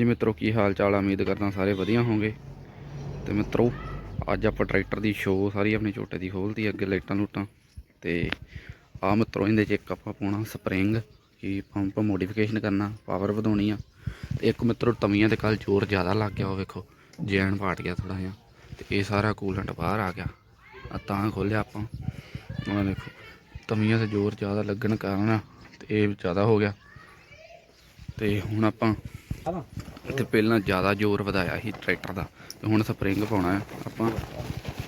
ਜੀ ਮਿੱਤਰੋ, ਕੀ ਹਾਲ ਚਾਲ ਆ ਉਮੀਦ ਕਰਦਾ ਸਾਰੇ ਵਧੀਆ ਹੋਵੋਗੇ। ਤੇ ਮਿੱਤਰੋ, ਅੱਜ ਆਪਾਂ ਟਰੈਕਟਰ ਦੀ ਸ਼ੋਅ ਸਾਰੀ ਆਪਣੇ ਝੋਟੇ ਦੀ ਖੋਲਦੀ ਅੱਗੇ ਲਾਈਟਾਂ ਲੂਟਾਂ। ਤੇ ਆ ਮਿੱਤਰੋ, ਇਹਦੇ ਚ ਇੱਕ ਆਪਾਂ ਪਾਉਣਾ ਸਪਰਿੰਗ, ਕਿ ਪੰਪ ਮੋਡੀਫਿਕੇਸ਼ਨ ਕਰਨਾ, ਪਾਵਰ ਵਧਾਉਣੀ ਆ। ਤੇ ਇੱਕ ਮਿੱਤਰੋ, ਤਵੀਆਂ ਤੇ ਕੱਲ ਜ਼ੋਰ ਜ਼ਿਆਦਾ ਲੱਗ ਗਿਆ, ਉਹ ਵੇਖੋ, ਜੈਨ ਪਾਟ ਗਿਆ ਥੋੜਾ ਜਿਹਾ। ਤੇ ਇਹ ਸਾਰਾ ਕੂਲੈਂਟ ਬਾਹਰ ਆ ਗਿਆ। ਆ ਤਾਂ ਖੋਲਿਆ ਆਪਾਂ। ਆ ਦੇਖੋ ਤਵੀਆਂ ਤੇ ਜ਼ੋਰ ਜ਼ਿਆਦਾ ਲੱਗਣ ਕਾਰਨ ਤੇ ਇਹ ਜ਼ਿਆਦਾ ਹੋ ਗਿਆ। ਤੇ ਹੁਣ ਆਪਾਂ ਤੇ ਪਹਿਲਾਂ ਜ਼ਿਆਦਾ ਜ਼ੋਰ ਵਧਾਇਆ ਸੀ ਟਰੈਕਟਰ ਦਾ ਤੇ ਹੁਣ ਸਪਰਿੰਗ ਪਾਉਣਾ ਹੈ ਆਪਾਂ।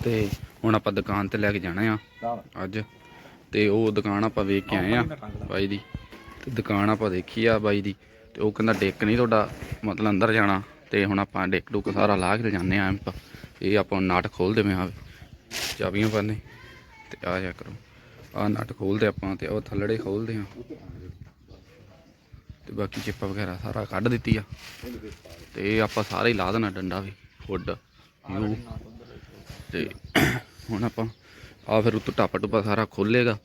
ਤੇ ਹੁਣ ਆਪਾਂ ਦੁਕਾਨ ਤੇ ਲੈ ਕੇ ਜਾਣਾ ਆ ਅੱਜ। ਤੇ ਉਹ ਦੁਕਾਨ ਆਪਾਂ ਵੇਖ ਕੇ ਆਏ ਆ ਬਾਈ ਦੀ। ਤੇ ਦੁਕਾਨ ਆਪਾਂ ਦੇਖੀ ਆ ਬਾਈ ਦੀ ਤੇ ਉਹ ਕਹਿੰਦਾ ਡਿੱਕ ਨਹੀਂ ਤੁਹਾਡਾ ਮਤਲਬ ਅੰਦਰ ਜਾਣਾ। ਤੇ ਹੁਣ ਆਪਾਂ ਡਿੱਕ ਡੁੱਕ ਸਾਰਾ ਲਾ ਕੇ ਜਾਂਦੇ ਆ ਇਹ ਆਪਾਂ ਨਾਟ ਖੋਲ ਦੇਵੇਂ ਆ। ਚਾਬੀਆਂ ਪਾਣੇ ਤੇ ਆ ਜਾ ਕਰੋ। ਆ ਨਟ ਖੋਲਦੇ ਆਪਾਂ ਤੇ ਉਹ ਥੱਲੜੇ ਖੋਲਦੇ ਆ। ਤੇ ਬਾਕੀ ਚਿੱਪਾ ਵਗੈਰਾ ਸਾਰਾ ਕੱਢ ਦਿੱਤੀ ਆ। ਤੇ ਆਪਾਂ ਸਾਰੇ ਹੀ ਲਾ ਦੇਣਾ ਡੰਡਾ ਵੀ ਹੁੱਡ ਯੂ। ਤੇ ਹੁਣ ਆਪਾਂ ਆ ਫਿਰ ਉੱਤੋਂ ਟੱਪ ਟੁੱਪਾ ਸਾਰਾ ਖੋਲੇਗਾ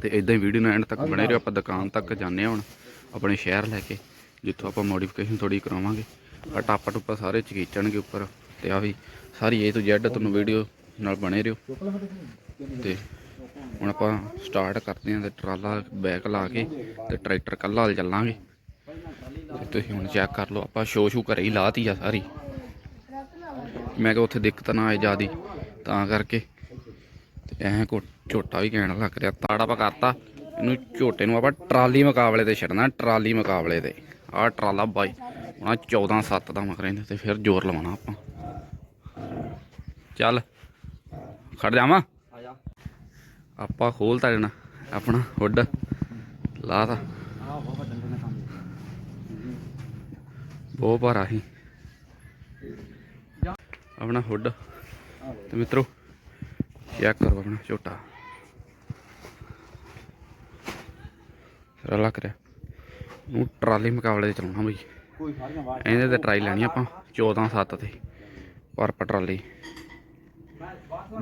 ਤੇ ਇਦਾਂ ਹੀ ਵੀਡੀਓ ਨੂੰ ਐਂਡ ਤੱਕ ਬਣੇ ਰਹੋ। ਆਪਾਂ ਦੁਕਾਨ ਤੱਕ ਜਾਂਦੇ ਹਾਂ ਹੁਣ ਆਪਣੇ ਸ਼ਹਿਰ ਲੈ ਕੇ, ਜਿੱਥੋਂ ਆਪਾਂ ਮੋਡੀਫਿਕੇਸ਼ਨ ਥੋੜੀ ਕਰਾਵਾਂਗੇ। ਆ ਟੱਪ ਟੁੱਪਾ ਸਾਰੇ ਚਕੀਚਣਗੇ ਉੱਪਰ ਤੇ ਆ ਵੀ ਸਾਰੀ ਏ ਤੋਂ ਜ਼ੈਡ ਤੁਹਾਨੂੰ ਵੀਡੀਓ ਨਾਲ ਬਣੇ ਰਹੋ। ਤੇ ਹੁਣ ਆਪਾਂ ਸਟਾਰਟ ਕਰਦੇ ਹਾਂ ਤੇ ਟਰਾਲਾ ਬੈਕ ਲਾ ਕੇ ਤੇ ਟਰੈਕਟਰ ਕੱਲਾ ਹਲ ਚੱਲਾਂਗੇ। ਤੇ ਤੁਸੀਂ ਹੁਣ ਚੈੱਕ ਕਰ ਲਓ, ਆਪਾਂ ਸ਼ੋ ਸ਼ੂ ਘਰੇ ਹੀ ਲਾਤੀ ਆ ਸਾਰੀ। ਮੈਂ ਕਿਹਾ ਉੱਥੇ ਦਿੱਕਤ ਨਾ ਆਏ ਜਿਆਦੀ, ਤਾਂ ਕਰਕੇ। ਤੇ ਐਂ ਕੋ ਝੋਟਾ ਵੀ ਕਹਿਣ ਲੱਗ ਰਿਹਾ, ਤਾੜਾ ਆਪਾਂ ਕਰਤਾ। ਇਹਨੂੰ ਝੋਟੇ ਨੂੰ ਆਪਾਂ ਟਰਾਲੀ ਮੁਕਾਬਲੇ ਤੇ ਛੱਡਣਾ, ਟਰਾਲੀ ਮੁਕਾਬਲੇ ਤੇ। ਆਹ ਟਰਾਲਾ ਬਾਈ, ਹੁਣ 14 7 ਦਾ ਮਕਰੇ ਤੇ ਫਿਰ ਜ਼ੋਰ ਲਵਾਉਣਾ ਆਪਾਂ। ਚੱਲ, ਖੜ ਜਾਵਾਂ ਆਪਾਂ ਖੋਲ ਤਾ ਜਣਾ ਆਪਣਾ ਹੁੱਡ। ਲਾ ਤਾ। ਬਹੁਤ ਭਾਰਾ ਸੀ। ਆਪਣਾ ਹੁੱਡ। ਤੇ ਮਿੱਤਰੋ ਚੈੱਕ ਕਰੋ ਆਪਣਾ ਝੋਟਾ। ਸਾਰਾ ਲੱਗ ਨੂੰ ਟਰਾਲੀ ਮੁਕਾਬਲੇ ਤੇ ਚਲਾਉਣਾ ਬਈ। ਇਹਦੇ ਤੇ ਟਰਾਈ ਲੈਣੀ ਆਪਾਂ 14 7 ਤੇ। ਪਰ ਟਰਾਲੀ।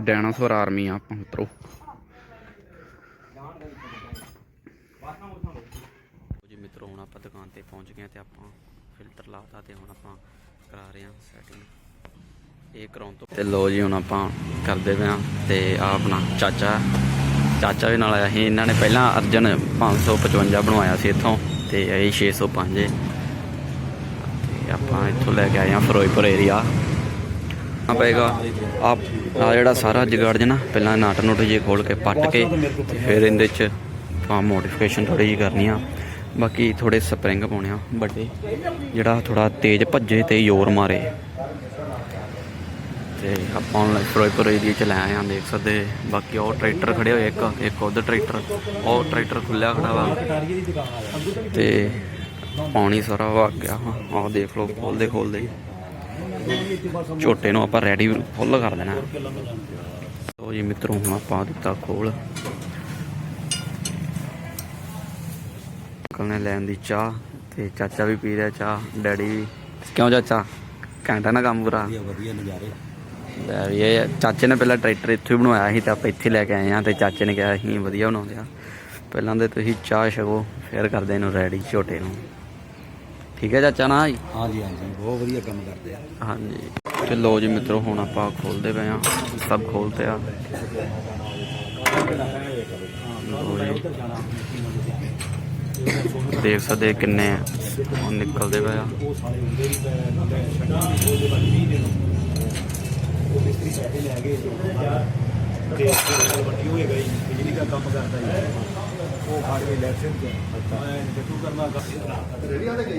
ਡਾਇਨਾਸੌਰ ਆਰਮੀ ਆ ਆਪਾਂ, ਮਿੱਤਰੋ ਜੀ ਮਿੱਤਰੋ, ਹੁਣ ਆਪਾਂ ਦੁਕਾਨ ਤੇ ਪਹੁੰਚ ਗਏ ਹਾਂ ਤੇ ਆਪਾਂ ਫਿਲਟਰ ਲਾਤਾ ਤੇ ਹੁਣ ਆਪਾਂ ਕਰਾ ਰਹੇ ਹਾਂ ਸੈਟਿੰਗ ਇਹ ਕਰਾਉਣ ਤੋਂ ਤੇ ਲੋ ਜੀ, ਹੁਣ ਆਪਾਂ ਕਰਦੇ ਪਏ ਹਾਂ ਤੇ ਆ ਆਪਣਾ ਚਾਚਾ ਚਾਚਾ ਵੀ ਨਾਲ ਆਇਆ ਸੀ। ਇਹਨਾਂ ਨੇ ਪਹਿਲਾਂ ਅਰਜਨ 555 ਬਣਵਾਇਆ ਸੀ ਇੱਥੋਂ ਤੇ ਇਹ 605 ਏ ਤੇ ਆਪਾਂ ਇੱਥੋਂ ਲੈ ਕੇ ਆਏ ਹਾਂ ਫਿਰੋਜ਼ਪੁਰ ਏਰੀਆ ਆ ਪਏਗਾ ਆ ਆ ਜਿਹੜਾ ਸਾਰਾ ਜਗਾੜ ਜਨਾ ਪਹਿਲਾਂ ਨਾਟ ਨੁੱਟ ਜੇ ਖੋਲ ਕੇ ਪੱਟ ਕੇ, ਤੇ ਫਿਰ ਇਹਦੇ ਚ ਆਪਾਂ ਮੋਡੀਫਿਕੇਸ਼ਨ ਥੋੜੀ ਜਿਹੀ ਕਰਨੀ ਆ। ਬਾਕੀ ਥੋੜੇ ਸਪਰਿੰਗ ਪਾਉਣੇ ਆ ਵੱਡੇ ਜਿਹੜਾ ਥੋੜਾ ਤੇਜ਼ ਭੱਜੇ ਤੇ ਜ਼ੋਰ ਮਾਰੇ। ਤੇ ਆਪਾਂ ਹੁਣ ਫਿਰੋਜ਼ਪੁਰ ਏਰੀਏ ਚ ਲੈ ਆਏ ਆ, ਦੇਖ ਸਕਦੇ ਬਾਕੀ ਉਹ ਟਰੈਕਟਰ ਖੜੇ ਹੋਏ, ਇੱਕ ਇੱਕ ਉਧਰ ਟਰੈਕਟਰ, ਉਹ ਟਰੈਕਟਰ ਖੁੱਲਿਆ ਖੜਾ ਵਾ। ਤੇ ਪਾਣੀ ਸਾਰਾ ਵਗ ਗਿਆ ਆਹ ਦੇਖ ਲਓ ਖੋਲਦੇ ਖੋਲਦੇ ਹੀ। ਝੋਟੇ ਨੂੰ ਆਪਾਂ ਰੈਡੀ ਫੁੱਲ ਕਰ ਦੇਣਾ। ਲੋ ਜੀ ਮਿੱਤਰੋ, ਹੁਣ ਆਪਾਂ ਦਿੱਤਾ ਖੋਲ ਅੰਕਲ ਨੇ ਲੈਣ ਦੀ ਚਾਹ ਤੇ ਚਾਚਾ ਵੀ ਪੀ ਰਿਹਾ ਚਾਹ ਡੈਡੀ ਵੀ। ਕਿਉਂ ਚਾਚਾ? ਘੰਟਾ ਨਾ ਕੰਮ ਪੂਰਾ। ਵਧੀਆ ਵਧੀਆ ਨਜ਼ਾਰੇ। ਲੈ ਵੀ ਇਹ ਚਾਚੇ ਨੇ ਪਹਿਲਾਂ ਟਰੈਕਟਰ ਇੱਥੇ ਹੀ ਬਣਵਾਇਆ ਸੀ ਤੇ ਆਪਾਂ ਇੱਥੇ ਲੈ ਕੇ ਆਏ ਆ ਤੇ ਚਾਚੇ ਨੇ ਕਿਹਾ ਅਸੀਂ ਵਧੀਆ ਬਣਾਉਂਦੇ ਆ ਪਹਿਲਾਂ ਤੇ ਤੁਸੀਂ ਚਾਹ ਛਕੋ ਫਿਰ ਕਰਦੇ ਇਹਨੂੰ ਰੈਡੀ ਝੋਟੇ ਨੂੰ। ਠੀਕ ਹੈ ਚਾਚਾ ਨਾ? ਹਾਂਜੀ ਹਾਂਜੀ ਬਹੁਤ ਵਧੀਆ ਕੰਮ ਕਰਦੇ ਆ। ਹਾਂਜੀ। ਤੇ ਲੋ ਜੀ ਮਿੱਤਰੋ ਹੁਣ ਆਪਾਂ ਖੋਲਦੇ ਪਏ ਆ ਸਭ ਖੋਲਤੇ ਆ। ਲਓ ਜੀ। ਦੇਖ ਸਕਦੇ ਕਿੰਨੇ ਹੁਣ ਨਿਕਲਦੇ ਪਏ ਆ। ਉਹ ਸਾਰੇ ਹੁੰਦੇ ਵੀ ਨੰਬਰ ਛੱਡਾਂ ਉਹਦੇ ਬਾਅਦ 20 ਦਿਨ ਉਹ ਮਿਸਤਰੀ ਸਾਡੇ ਲੈ ਗਏ ਤੇ ਉਹ ਵੱਡੀ ਹੋਏ ਗਈ ਬਿਜਲੀ ਦਾ ਕੰਮ ਕਰਦਾ ਜੀ ਉਹ ਫੜ ਕੇ ਲੈਸਨ ਚ ਮੈਂ ਦੇਖੂ ਕਰਨਾ ਰੇੜੀਆਂ ਤੇ ਗਈ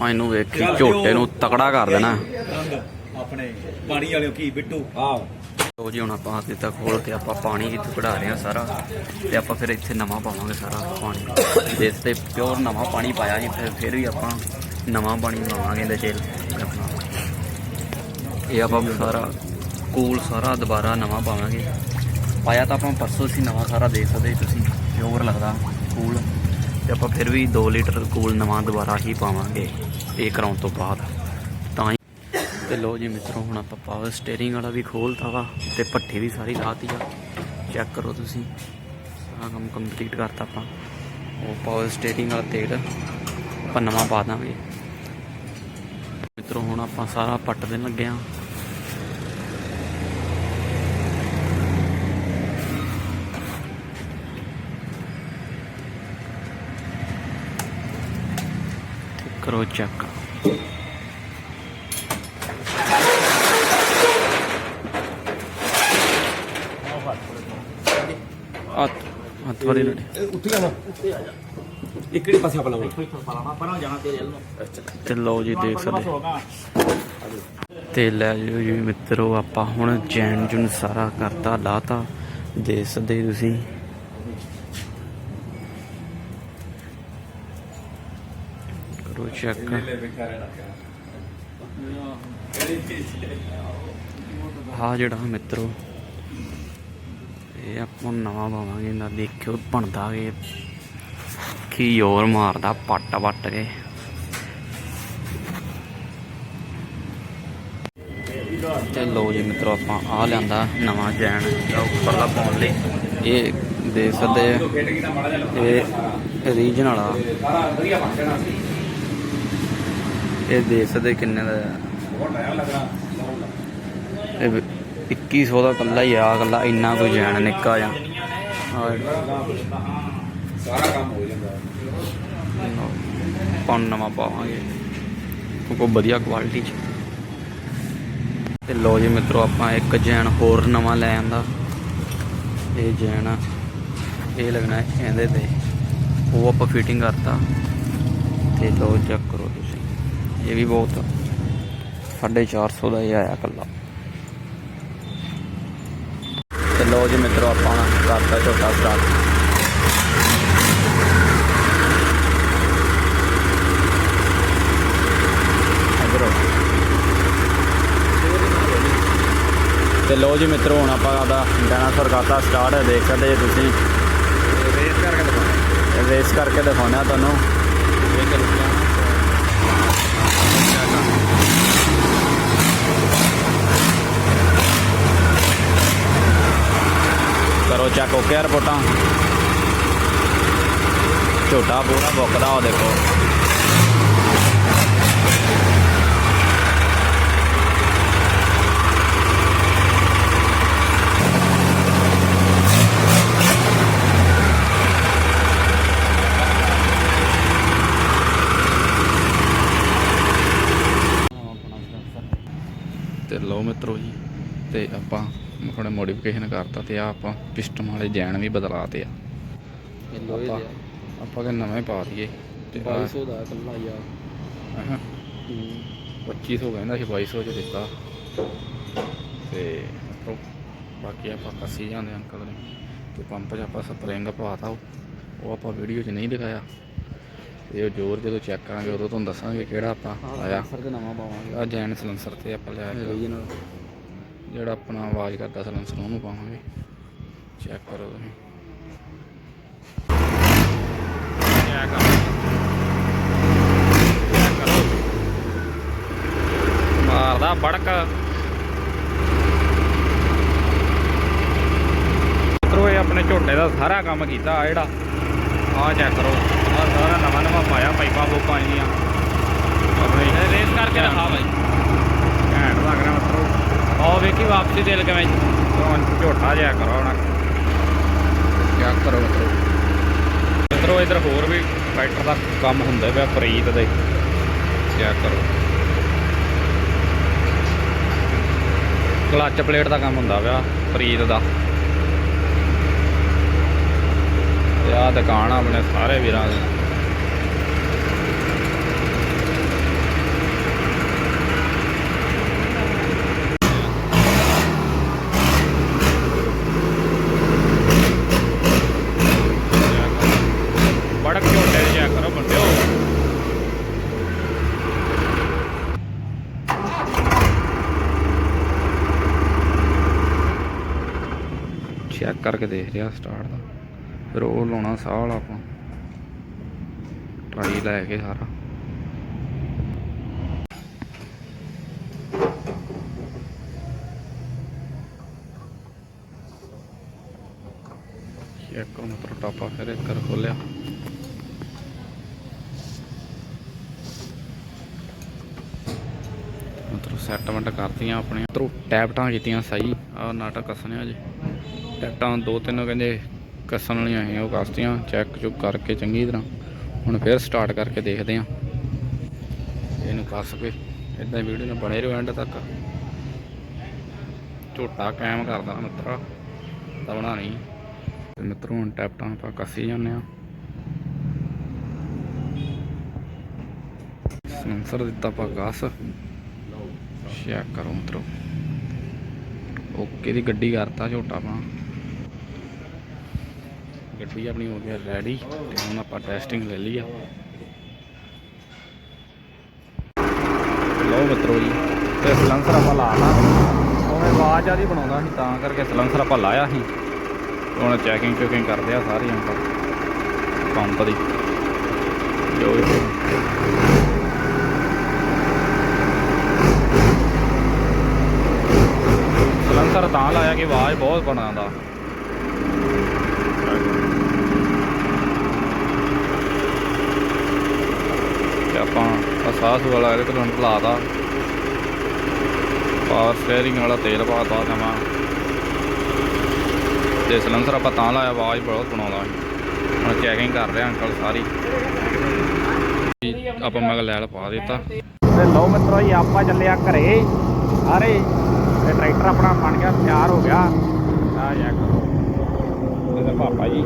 ਆ ਇਹਨੂੰ ਵੇਖ ਝੋਟੇ ਨੂੰ ਤਕੜਾ ਕਰ ਦੇਣਾ। ਆਪਣੇ ਪਾਣੀ ਵਾਲਿਓ ਕੀ ਬਿੱਟੂ? ਆ ਲੋ ਜੀ, ਹੁਣ ਆਪਾਂ ਹੱਥ ਦਿੱਤਾ ਖੋਲ ਕੇ ਆਪਾਂ ਪਾਣੀ ਇੱਥੇ ਕਢਾ ਰਹੇ ਆ ਸਾਰਾ ਤੇ ਆਪਾਂ ਫਿਰ ਇੱਥੇ ਨਵਾਂ ਪਾਵਾਂਗੇ ਸਾਰਾ ਪਾਣੀ। ਜਿਸ ਤੇ ਪਿਓਰ ਨਵਾਂ ਪਾਣੀ ਪਾਇਆ ਸੀ ਫਿਰ ਫਿਰ ਵੀ ਆਪਾਂ ਨਵਾਂ ਪਾਣੀ ਪਾਵਾਂਗੇ ਇਹਦੇ ਚ। ਇਹ ਆਪਾਂ ਸਾਰਾ ਕੂਲ ਸਾਰਾ ਦੁਬਾਰਾ ਨਵਾਂ ਪਾਵਾਂਗੇ। ਪਾਇਆ ਤਾਂ ਆਪਾਂ ਪਰਸੋਂ ਸੀ, ਨਵਾਂ ਸਾਰਾ ਦੇਖ ਸਕਦੇ ਤੁਸੀਂ ਪਿਓਰ ਲੱਗਦਾ ਕੂਲ ਤੇ ਆਪਾਂ ਫਿਰ ਵੀ 2 ਲੀਟਰ ਕੂਲ ਨਵਾਂ ਦੁਬਾਰਾ ਹੀ ਪਾਵਾਂਗੇ, ਇਹ ਕਰਾਉਣ ਤੋਂ ਬਾਅਦ। ਤੇ ਲੋ ਜੀ ਮਿੱਤਰੋ, ਹੁਣ ਆਪਾਂ ਪਾਵਰ ਸਟੀਅਰਿੰਗ ਵਾਲਾ ਵੀ ਖੋਲਤਾ ਵਾ ਤੇ ਪੱਠੀ ਵੀ ਸਾਰੀ ਲਾਤੀ ਆ। ਚੈੱਕ ਕਰੋ ਤੁਸੀਂ। ਸਾਰਾ ਕੰਮ ਕੰਪਲੀਟ ਕਰਤਾ ਆਪਾਂ। ਉਹ ਪਾਵਰ ਸਟੀਅਰਿੰਗ ਵਾਲਾ ਤੇਲ ਆਪਾਂ ਨਵਾਂ ਪਾ ਦਾਂਗੇ। ਮਿੱਤਰੋ, ਹੁਣ ਆਪਾਂ ਸਾਰਾ ਪੱਟ ਦੇਣ ਲੱਗੇ ਆਂ। ਕਰੋ ਚੈੱਕ ਹੱਥ ਵਾਲੀ ਲੜੇ। ਉੱਥੇ ਜਾਣਾ। ਉੱਥੇ ਆ ਜਾ। ਇੱਕ ਹੀ ਪਾਸੇ ਆਪਾਂ ਲਾਉਣਾ। ਪਰਾਂ ਜਾਣਾ ਤੇਰੇ ਵੱਲ ਨੂੰ। ਤੇ ਲਓ ਜੀ ਦੇਖ ਸਕਦੇ। ਤੇ ਲੈ ਜਿਓ ਜੀ ਮਿੱਤਰੋ ਆਪਾਂ ਹੁਣ ਚੈਨ ਜੁਨ ਸਾਰਾ ਕਰਤਾ ਲਾਤਾ। ਦੇਖ ਸਕਦੇ ਤੁਸੀਂ। ਕਰੋ ਚੈੱਕ ਹਾਂ ਜਿਹੜਾ ਮਿੱਤਰੋ ਇਹ ਆਪਾਂ ਨਵਾਂ ਪਾਵਾਂਗੇ, ਨਾ ਦੇਖਿਓ ਬਣਦਾ ਕਿ ਕੀ ਹੋਰ ਮਾਰਦਾ, ਪੱਟ ਵੱਟ ਕੇ। ਤੇ ਲੋ ਜੀ ਮਿੱਤਰੋ, ਆਪਾਂ ਆ ਲਿਆਂਦਾ ਨਵਾਂ ਜੈਨ ਜਾਂ ਉੱਪਰਲਾ ਪਾਉਣ ਲਈ ਇਹ ਦੇ ਸਕਦੇ ਇਹ ਰੀਜਨ ਵਾਲਾ ਇਹ ਦੇ ਸਕਦੇ ਕਿੰਨੇ ਦਾ ਬਹੁਤ ਟਾਈਮ ਲੱਗਣਾ 2100 ਦਾ ਕੱਲਾ ਹੀ ਆ ਕੱਲਾ ਇੰਨਾ ਕੋਈ ਜੈਨ ਨਿੱਕਾ ਜਾਂ ਸਾਰਾ ਕੰਮ ਹੋ ਜਾਂਦਾ। ਆਪਾਂ ਨੂੰ ਨਵਾਂ ਪਾਵਾਂਗੇ। ਕੋਈ ਵਧੀਆ ਕੁਆਲਿਟੀ ਚ। ਤੇ ਲੋ ਜੀ ਮਿੱਤਰੋ ਆਪਾਂ ਇੱਕ ਜੈਨ ਹੋਰ ਨਵਾਂ ਲੈ ਆਂਦਾ। ਇਹ ਜੈਨ ਆ। ਇਹ ਲੱਗਣਾ ਹੈ ਇਹਦੇ ਤੇ। ਉਹ ਆਪਾਂ ਫਿਟਿੰਗ ਕਰਤਾ। ਤੇ ਲੋ ਚੈੱਕ ਕਰੋ ਤੁਸੀਂ। ਇਹ ਵੀ ਬਹੁਤ 450 ਦਾ ਇਹ ਆਇਆ ਕੱਲਾ ਤੇ ਲੋ ਜੀ ਮਿੱਤਰੋ ਆਪਾਂ ਕਰਤਾ ਛੋਟਾ ਸਟਾਰਟ ਤੇ ਲੋ ਜੀ ਮਿੱਤਰੋ ਹੁਣ ਆਪਾਂ ਆਦਾ ਡਾਇਨਾਸੌਰ ਕਰਤਾ ਸਟਾਰਟ ਦੇਖ ਸਕਦੇ ਜੇ ਤੁਸੀਂ। ਰੇਸ ਕਰਕੇ ਦਿਖਾਉਣਾ। ਰੇਸ ਕਰਕੇ ਦਿਖਾਉਣਾ ਤੁਹਾਨੂੰ। ਕਰੋ ਚੈੱਕ ਓਕੇ ਰਿਪੋਰਟਾਂ? ਝੋਟਾ ਪੂਰਾ ਬੁੱਕਦਾ ਉਹ ਦੇਖੋ। ਤੇ ਲਓ ਮਿੱਤਰੋ ਜੀ, ਤੇ ਆਪਾਂ ਥੋੜਾ ਮੋਡੀਫਿਕੇਸ਼ਨ ਕਰਤਾ ਤੇ ਆ ਆਪਾਂ ਪਿਸਟਨ ਵਾਲੇ ਜੈਨ ਵੀ ਬਦਲਾਤੇ ਆ। ਆਪਾਂ ਆਪਾਂ ਕਿ ਨਵੇਂ ਪਾ ਦਈਏ। ਤੇ ਆਹ 2200 ਦਾ ਕੱਲਾ ਯਾਰ ਅਹਾਂ, 2500 ਕਹਿੰਦਾ ਸੀ 2200 ਚ ਦਿੱਤਾ। ਤੇ ਬਾਕੀ ਆਪਾਂ ਕੱਸੀ ਜਾਂਦੇ ਅੰਕਲ ਨੇ ਤੇ ਪੰਪ 'ਚ ਆਪਾਂ ਸਪਰਿੰਗ ਪਾਤਾ ਉਹ। ਉਹ ਆਪਾਂ ਵੀਡੀਓ 'ਚ ਨਹੀਂ ਦਿਖਾਇਆ। ਤੇ ਉਹ ਜ਼ੋਰ ਜਦੋਂ ਚੈੱਕ ਕਰਾਂਗੇ ਉਦੋਂ ਤੁਹਾਨੂੰ ਦੱਸਾਂਗੇ ਕਿਹੜਾ ਆਪਾਂ ਆਇਆ। ਸਰ ਤੇ ਨਵਾਂ ਪਾਵਾਂਗੇ। ਆ ਜੈਨ ਸਲੈਂਸਰ ਤੇ ਆਪਾਂ ਲਿਆ ਕੇ ਰੀਜਨਲ ਜਿਹੜਾ ਆਪਣਾ ਆਵਾਜ਼ ਕਰਦਾ ਸਲੈਂਸਰ ਉਹਨੂੰ ਪਾਵਾਂਗੇ। ਚੈੱਕ ਕਰੋ ਤੁਸੀਂ। ਚੈੱਕ ਕਰੋ। ਚੈੱਕ ਕਰੋ। ਮਾਰਦਾ ਬੜਕ। ਮਿੱਤਰੋ ਇਹ ਆਪਣੇ ਝੋਟੇ ਦਾ ਸਾਰਾ ਕੰਮ ਕੀਤਾ ਆ ਜਿਹੜਾ। ਆ ਚੈੱਕ ਕਰੋ। ਆ ਸਾਰਾ ਨਵਾਂ ਨਵਾਂ ਪਾਇਆ ਪਾਈਪਾਂ ਪੂਪਾਂ ਇਹਦੀਆਂ ਆਪਣੇ ਰੇਸ ਕਰਕੇ ਦਿਖਾ ਬਾਈ ਘੈਂਟ ਲੱਗ ਰਿਹਾ ਮਿੱਤਰੋ ਆਓ ਵੇਖੀ ਵਾਪਸੀ ਦਿਲ ਕਿਵੇਂ ਹੁਣ ਝੋਟਾ ਜਿਆ ਕਰੋ ਹੁਣ। ਕਿਆ ਕਰੋ ਮਿੱਤਰੋ? ਮਿੱਤਰੋ ਇਧਰ ਹੋਰ ਵੀ ਟਰੈਕਟਰ ਦਾ ਕੰਮ ਹੁੰਦਾ ਪਿਆ ਪ੍ਰੀਤ ਦੇ। ਕਿਆ ਕਰੋ? ਕਲੱਚ ਪਲੇਟ ਦਾ ਕੰਮ ਹੁੰਦਾ ਪਿਆ ਪ੍ਰੀਤ ਦਾ। ਤੇ ਆਹ ਦੁਕਾਨ ਆ ਆਪਣੇ ਸਾਰੇ ਵੀਰਾਂ ਦੀ। ਚੈੱਕ ਕਰਕੇ ਦੇਖ ਰਿਹਾ ਸਟਾਰਟ ਦਾ। ਫਿਰ ਉਹ ਲਾਉਣਾ ਸਾਹ ਵਾਲਾ ਆਪਾਂ। ਟਰਾਈ ਲੈ ਕੇ ਸਾਰਾ। ਚੈੱਕ ਕਰੋ ਮਤਲਬ ਟਾਪਾ ਫਿਰ ਇੱਕ ਕਰ ਖੋਲਿਆ। ਮਤਲਬ ਸੈਟਮੈਂਟ ਕਰਤੀਆਂ ਆਪਣੀਆਂ। ਮਤਲਬ ਟੈਬਟਾਂ ਕੀਤੀਆਂ ਸਹੀ। ਆ ਨਾਟਕ ਕਸਨੇ ਆ ਜੀ ਟੈਪਟਾਂ ਦੋ ਤਿੰਨ ਕਹਿੰਦੇ ਕੱਸਣ ਵਾਲੀਆਂ ਸੀ, ਉਹ ਕੱਸਤੀਆਂ ਚੈੱਕ ਚੁੱਕ ਕਰਕੇ ਚੰਗੀ ਤਰ੍ਹਾਂ। ਹੁਣ ਫੇਰ ਸਟਾਰਟ ਕਰਕੇ ਦੇਖਦੇ ਆ ਇਹਨੂੰ ਕੱਸ ਕੇ ਇਦਾਂ ਵੀਡੀਓ ਨੂੰ ਬਣੇ ਰਹੋ ਐਂਡ ਤੱਕ। ਝੋਟਾ ਕਾਇਮ ਕਰਦਾ ਮਿੱਤਰਾ ਦਬਣਾ ਨਹੀਂ। ਤੇ ਮਿੱਤਰੋ, ਹੁਣ ਟੈਪਟਾਂ ਆਪਾਂ ਕੱਸੀ ਜਾਂਦੇ ਆ ਸਨਸਰ ਦਿੱਤਾ ਆਪਾਂ ਕਸ ਚੈੱਕ ਕਰੋ ਮਿੱਤਰੋ। ਓਕੇ ਦੀ ਗੱਡੀ ਕਰਤਾ ਝੋਟਾ ਆਪਾਂ। ਗੱਡੀ ਆਪਣੀ ਹੋ ਗਈ ਰੈਡੀ ਤੇ ਹੁਣ ਆਪਾਂ ਟੈਸਟਿੰਗ ਲੈ ਲਈ ਆ। ਲਓ ਮਿੱਤਰੋ ਜੀ, ਤੇ ਸਲੰਸਰ ਆਪਾਂ ਲਾ ਉਹਨੇ ਆਵਾਜ਼ ਆਦੀ ਬਣਾਉਂਦਾ ਸੀ, ਤਾਂ ਕਰਕੇ ਸਲੰਸਰ ਆਪਾਂ ਲਾਇਆ ਸੀ। ਤੇ ਹੁਣ ਚੈਕਿੰਗ ਚੁਕਿੰਗ ਕਰਦੇ ਆ ਸਾਰੀ ਆਪਾਂ, ਪੰਪ ਦੀ। ਜੋ ਵੀ ਸਲੈਂਸਰ ਤਾਂ ਲਾਇਆ ਕਿ ਆਵਾਜ਼ ਬਹੁਤ ਬਣਾਉਂਦਾ। ਤੇ ਆਪਾਂ ਅਸਾਸ ਵਾਲਾ ਇਹਦੇ ਕੋਲ ਲਾਤਾ ਪਾਵਰ ਸਟੀਅਰਿੰਗ ਵਾਲਾ ਤੇਲ ਪਾਤਾ ਨਵਾਂ। ਤੇ ਸਲੈਂਸਰ ਆਪਾਂ ਤਾਂ ਲਾਇਆ, ਆਵਾਜ਼ ਬਹੁਤ ਬਣਾਉਂਦਾ ਹੁਣ ਚੈਕਿੰਗ ਕਰ ਰਿਹਾ ਅੰਕਲ ਸਾਰੀ। ਆਪਾਂ ਮੈਂ ਲੈਲ ਪਾ ਦਿੱਤਾ। ਤੇ ਲਓ ਮਿੱਤਰੋ ਜੀ, ਆਪਾਂ ਚੱਲਿਆ ਘਰੇ। ਸਾਰੇ ਤੇ ਟਰੈਕਟਰ ਆਪਣਾ ਬਣ ਗਿਆ, ਤਿਆਰ ਹੋ ਗਿਆ। ਆ ਜਾ ਇਹਦਾ ਪਾਪਾ ਜੀ।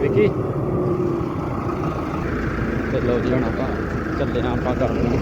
ਦੇਖੀ? ਤੇ ਲਓ ਜੀ ਹੁਣ ਆਪਾਂ ਚੱਲੇ ਹਾਂ ਆਪਾਂ ਘਰ ਨੂੰ।